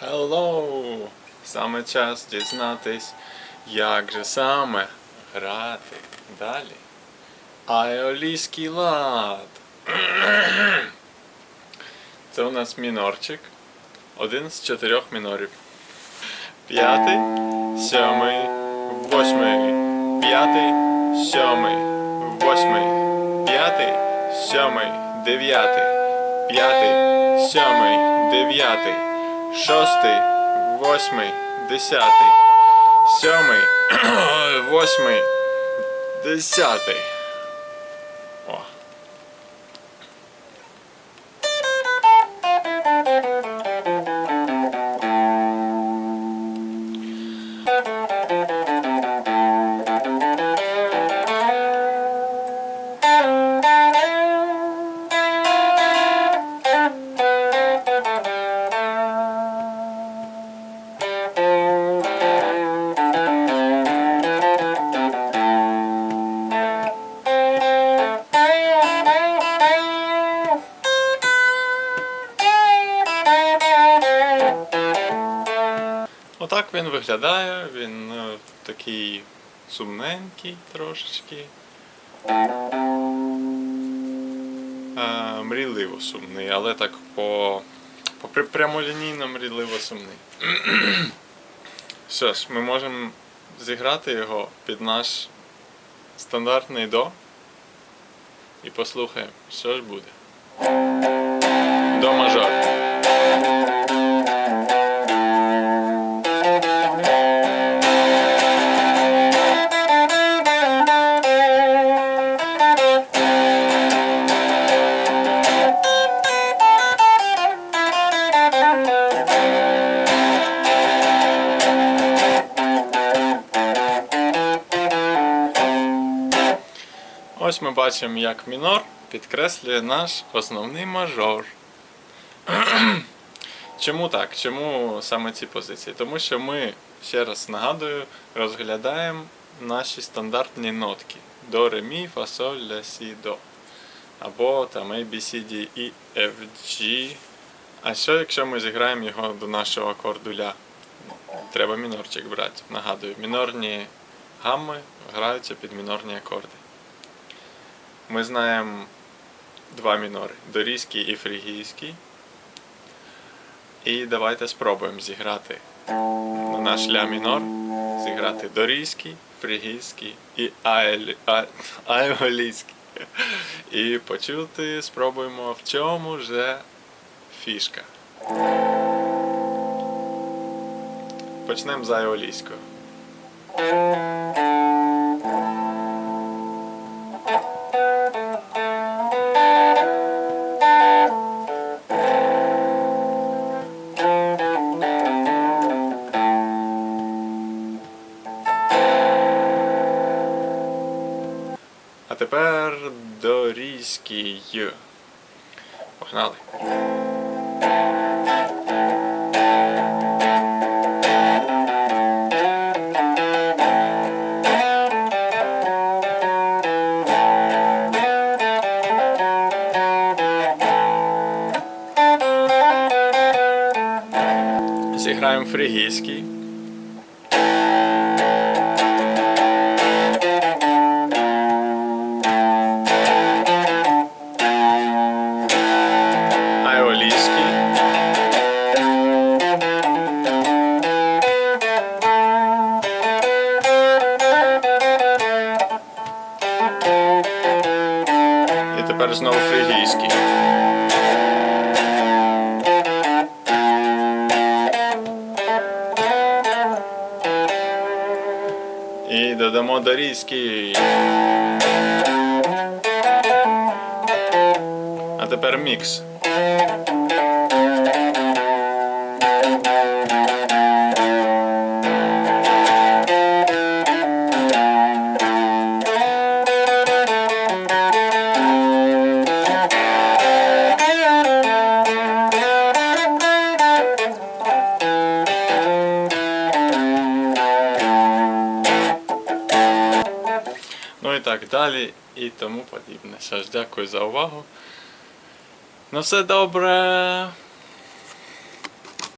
Hello! Саме час дізнатись, як же саме грати далі. Айолійський лад. Це у нас мінорчик. Один з чотирьох мінорів. П'ятий, сьомий, восьмий. П'ятий, сьомий, восьмий. П'ятий, сьомий, дев'ятий. П'ятий, сьомий, дев'ятий. Шостий, восьмий, десятий. Сьомий, восьмий, десятий. О. Отак він виглядає, він е, такий сумненький трошечки. Е, мрійливо сумний, але так по, по прямолінійно мрійливо сумний. Що ж, ми можемо зіграти його під наш стандартний до. І послухаємо, що ж буде. До мажор. Ось ми бачимо, як мінор підкреслює наш основний мажор. Чому так? Чому саме ці позиції? Тому що ми, ще раз нагадую, розглядаємо наші стандартні нотки. До, ре, мі, фа, соль, ля, сі, до. Або там A, B, C, D, E, F, G. А що якщо ми зіграємо його до нашого акорду ля? Треба мінорчик брати. Нагадую, мінорні гамми граються під мінорні акорди. Ми знаємо два мінори дорійський і фрігійський. І давайте спробуємо зіграти на наш ля мінор, зіграти дорійський, фрігійський і аель-. І почути спробуємо в чому же фішка. Почнемо з айолійського. Тепер дорійський. Погнали. Зіграємо фрігійський. Тепер знову фрігійський. І додамо дорійський. А тепер мікс. Ну і так далі, і тому подібне. Що ж, дякую за увагу. На все добре.